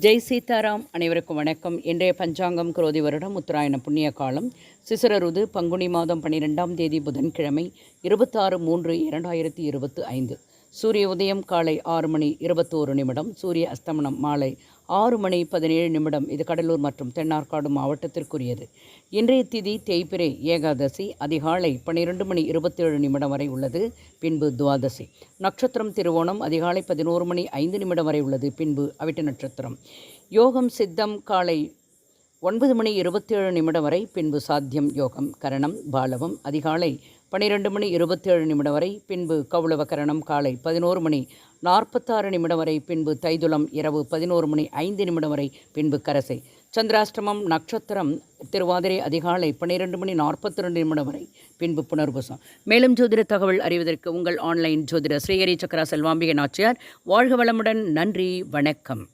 ஜெய் சீதாராம் அனைவருக்கும் வணக்கம். இன்றைய பஞ்சாங்கம் குரோதி வருடம் உத்தராயண புண்ணிய காலம். சிசிரருது பங்குனி மாதம் பன்னிரெண்டாம் தேதி புதன்கிழமை இருபத்தாறு மூன்று இரண்டாயிரத்தி இருபத்து ஐந்து. சூரிய உதயம் காலை ஆறு மணி இருபத்தோரு நிமிடம் சூரிய அஸ்தமனம் மாலை ஆறு மணி பதினேழு நிமிடம். இது கடலூர் மற்றும் தென்னார்காடு மாவட்டத்திற்குரியது. இன்றைய திதி தேய்பிரை ஏகாதசி அதிகாலை பன்னிரெண்டு மணி இருபத்தேழு நிமிடம் வரை உள்ளது பின்பு துவாதசி. நட்சத்திரம் திருவோணம் அதிகாலை பதினோரு மணி ஐந்து நிமிடம் வரை உள்ளது பின்பு அவிட்ட நட்சத்திரம். யோகம் சித்தம் காலை ஒன்பது மணி இருபத்தேழு நிமிடம் வரை பின்பு சாத்தியம் யோகம் கரணம் பாலவம். அதிகாலை பன்னிரெண்டு மணி இருபத்தேழு நிமிடம் வரை பின்பு கௌளவ கரணம். காலை பதினோரு மணி நாற்பத்தாறு நிமிடம் வரை பின்பு தைதுளம். இரவு பதினோரு மணி ஐந்து நிமிடம் வரை பின்பு கரசை. சந்திராஷ்டமம் நட்சத்திரம் திருவாதிரை அதிகாலை பன்னிரெண்டு மணி நாற்பத்தி ரெண்டு நிமிடம் வரை பின்பு புனர்பூசம். மேலும் ஜோதிட தகவல் அறிவதற்கு உங்கள் ஆன்லைன் ஜோதிட ஸ்ரீஹரி சக்கரா செல்வாம்பிகை நாச்சியார் வாழ்க வளமுடன் நன்றி வணக்கம்.